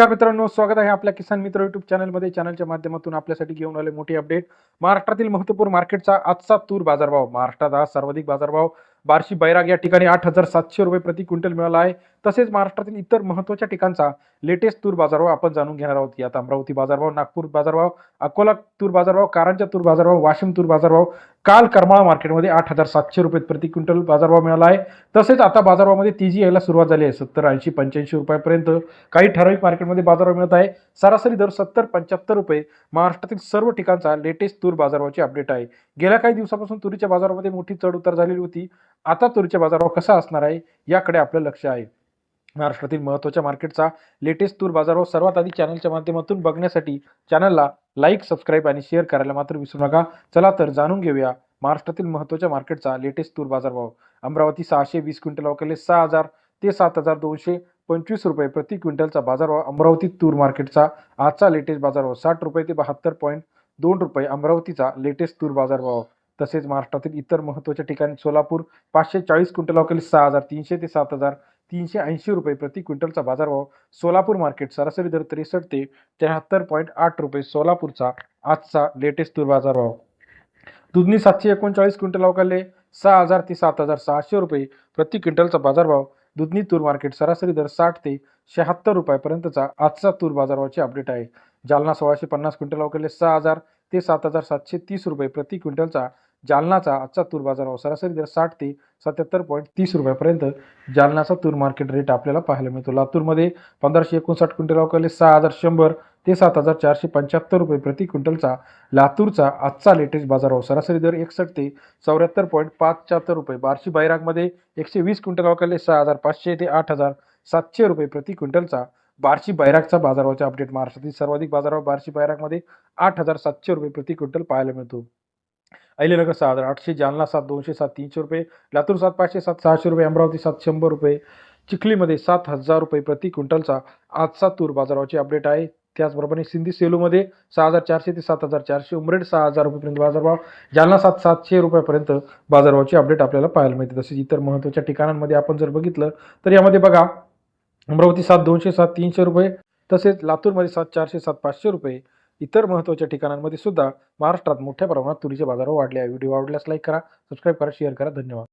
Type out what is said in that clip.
नमस्कार मित्रांनो स्वागत आहे आपल्या किसान मित्र युट्यूब चॅनलमध्ये चॅनलच्या माध्यमातून आपल्यासाठी घेऊन आले मोठी अपडेट महाराष्ट्रातील महत्त्वपूर्ण मार्केटचा आजचा तूर बाजारभाव. महाराष्ट्रात आज सर्वाधिक बाजारभाव. बार्शी बैराग या ठिकाणी आठ हजार सातशे रुपये प्रति क्विंटल मिळाला आहे. तसेच महाराष्ट्रातील इतर महत्त्वाच्या ठिकाणचा लेटेस्ट तूर बाजारभाव आपण जाणून घेणार आहोत. यात अमरावती बाजारभाव नागपूर बाजारभाव अकोला तूर बाजारभाव कारंजा तूर बाजारभाव वाशिम तूर बाजारभाव काल करमाळा मार्केटमध्ये आठ हजार सातशे रुपये प्रति क्विंटल बाजारभाव मिळाला आहे. तसेच आता बाजारभावामध्ये तेजी यायला सुरुवात झाली आहे. सत्तर ऐंशी पंच्याऐंशी रुपयापर्यंत काही ठराविक मार्केटमध्ये बाजारभाव मिळत आहे. सरासरी दर सत्तर पंच्याहत्तर रुपये महाराष्ट्रातील सर्व ठिकाणचा लेटेस्ट तूर बाजारभावाची अपडेट आहे. गेल्या काही दिवसापासून तुरीच्या बाजारामध्ये मोठी चढ उतार झालेली होती. आता तुरीच्या बाजारभाव कसा असणार आहे? याकडे आपलं लक्ष आहे. महाराष्ट्रातील महत्त्वाच्या मार्केटचा लेटेस्ट तूर बाजारभाव सर्वात आधी चॅनलच्या माध्यमातून बघण्यासाठी चॅनलला लाईक सबस्क्राईब आणि शेअर करायला मात्र विसरू नका. चला तर जाणून घेऊया महाराष्ट्रातील महत्त्वाच्या मार्केटचा लेटेस्ट तूर बाजारभाव अमरावती सहाशे वीस क्विंटल अवकेले सहा हजार ते सात हजार दोनशे पंचवीस रुपये प्रति क्विंटलचा बाजारभाव अमरावती तूर मार्केटचा आजचा लेटेस्ट बाजारभाव साठ रुपये ते बहात्तर पॉईंट दोन रुपये अमरावतीचा लेटेस्ट तूर बाजारभाव तसेच महाराष्ट्रातील इतर महत्त्वाच्या ठिकाणी सोलापूर पाचशे चाळीस क्विंटल अवकेले सहा हजार तीनशे ते सात हजार तीनशे ऐंशी रुपये प्रति क्विंटलचा बाजारभाव सोलापूर मार्केट सरासरी दर त्रेसष्ट ते त्र्याहत्तर पॉईंट आठ रुपये सोलापूरचा आजचा लेटेस्ट तूर बाजारभाव. दुधनी सातशे एकोणचाळीस क्विंटल अवकाले सहा हजार ते सात हजार सहाशे रुपये प्रति क्विंटलचा बाजारभाव. दुधनी तूर मार्केट सरासरी दर साठ ते शहात्तर रुपयापर्यंतचा आजचा तूर बाजारभावाची अपडेट आहे. जालना सोळाशे पन्नास क्विंटल अवकाले सहा हजार ते सात हजार सातशे तीस रुपये प्रति क्विंटलचा जालनाचा आजचा तूर बाजारभाव सरासरी दर साठ ते सत्याहत्तर पॉईंट तीस रुपयापर्यंत जालनाचा तूर मार्केट रेट आपल्याला पाहायला मिळतो. लातूरमध्ये पंधराशे एकोणसाठ क्विंटल अवकाले सहा हजार शंभर ते सात हजार चारशे पंच्याहत्तर रुपये प्रति क्विंटलचा लातूरचा आजचा लेटेस्ट बाजारभाव सरासरी दर एकसष्ट ते चौऱ्याहत्तर पॉईंट पाचच्याहत्तर रुपये. बार्शी बैरागमध्ये एकशे वीस क्विंटल अवकाले सहा हजार पाचशे ते आठ हजार सातशे रुपये प्रति क्विंटलचा बार्शी बैरागचा बाजारभावाचा अपडेट महाराष्ट्रातील सर्वाधिक बाजारभाव बार्शी बैरागमध्ये आठ हजार सातशे रुपये प्रति क्विंटल पाहायला मिळतो. अहिल्यानगर सहा हजार आठशे जालना सात दोनशे सात तीनशे रुपये लातूर सात पाचशे सात सहाशे रुपये अमरावती सात शंभर रुपये चिखलीमध्ये सात हजार रुपये प्रति क्विंटलचा आजचा तूर बाजाराची अपडेट आहे. त्याचबरोबर सिंधी सेलूमध्ये सहा हजार चारशे ते सात हजार चारशे उमरेड सहा हजार रुपयेपर्यंत बाजारभाव जालना सात सातशे रुपयापर्यंत बाजारभावाची अपडेट आपल्याला पाहायला मिळते. तसेच इतर महत्त्वाच्या ठिकाणांमध्ये आपण जर बघितलं तर यामध्ये बघा अमरावती सात दोनशे सात तीनशे रुपये तसेच लातूरमध्ये सात चारशे सात पाचशे रुपये. इतर महत्त्वाच्या ठिकाणांमध्ये सुद्धा महाराष्ट्रात मोठ्या प्रमाणात तुरीचे बाजार वाढले आहे. व्हिडिओ आवडल्यास लाईक करा सबस्क्राईब करा शेअर करा. धन्यवाद.